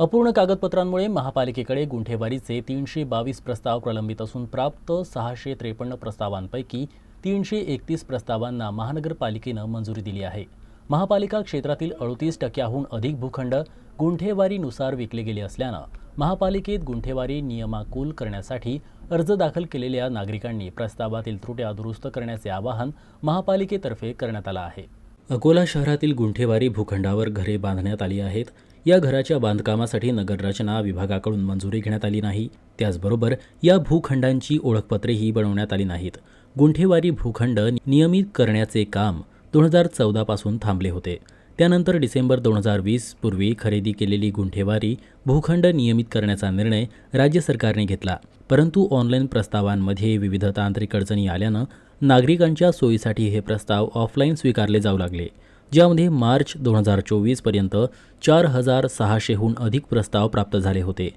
अपूर्ण कागदपत्रांमुळे महापालिकेकडे गुंठेवारीचे तीनशे बावीस प्रस्ताव प्रलंबित असून प्राप्त सहाशे त्रेपन्न प्रस्तावांपैकी तीनशे एकतीस प्रस्तावांना महानगरपालिकेनं मंजुरी दिली आहे. महापालिका क्षेत्रातील अडतीस टक्क्याहून अधिक भूखंड गुंठेवारीनुसार विकले गेले असल्यानं महापालिकेत गुंठेवारी नियमाकूल करण्यासाठी अर्ज दाखल केलेल्या नागरिकांनी प्रस्तावातील त्रुट्या दुरुस्त करण्याचे आवाहन महापालिकेतर्फे करण्यात आलं आहे. अकोला शहरातील गुंठेवारी भूखंडावर घरे बांधण्यात आली आहेत. या घराच्या बांधकामासाठी नगररचना विभागाकडून मंजुरी घेण्यात आली नाही. त्याचबरोबर या भूखंडांची ओळखपत्रेही बनवण्यात आली नाहीत. गुंठेवारी भूखंड नियमित करण्याचे काम दोन हजार चौदापासून थांबले होते. त्यानंतर डिसेंबर दोन हजार वीस पूर्वी खरेदी केलेली गुंठेवारी भूखंड नियमित करण्याचा निर्णय राज्य सरकारने घेतला. परंतु ऑनलाईन प्रस्तावांमध्ये विविध तांत्रिक अडचणी आल्यानं नागरिकांच्या सोयीसाठी हे प्रस्ताव ऑफलाईन स्वीकारले जाऊ लागले. ज्यामध्ये मार्च दोन हजार चोवीसपर्यंत चार हजार सहाशेहून अधिक प्रस्ताव प्राप्त झाले होते.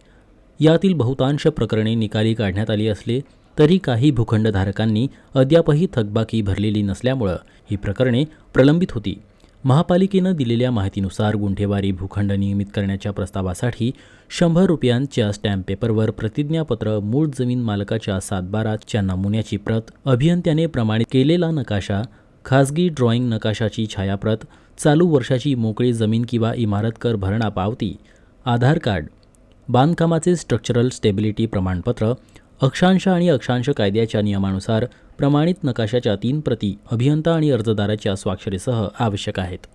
यातील बहुतांश प्रकरणे निकाली काढण्यात आली असले तरी काही भूखंडधारकांनी अद्यापही थकबाकी भरलेली नसल्यामुळं ही प्रकरणे प्रलंबित होती. महापालिकेनं दिलेल्या माहितीनुसार गुंठेवारी भूखंड नियमित करण्याच्या प्रस्तावासाठी शंभर रुपयांच्या स्टॅम्प पेपरवर प्रतिज्ञापत्र मूळ जमीन मालकाच्या सातबाराच्या नमुन्याची प्रत अभियंत्याने प्रमाणित केलेला नकाशा खासगी ड्रॉईंग नकाशाची छायाप्रत चालू वर्षाची मोकळी जमीन किंवा इमारत कर भरणा पावती आधार कार्ड बांधकामाचे स्ट्रक्चरल स्टेबिलिटी प्रमाणपत्र अक्षांश आणि अक्षांश कायद्याच्या नियमानुसार प्रमाणित नकाशाच्या तीन प्रती अभियंता आणि अर्जदाराच्या स्वाक्षरीसह आवश्यक आहेत.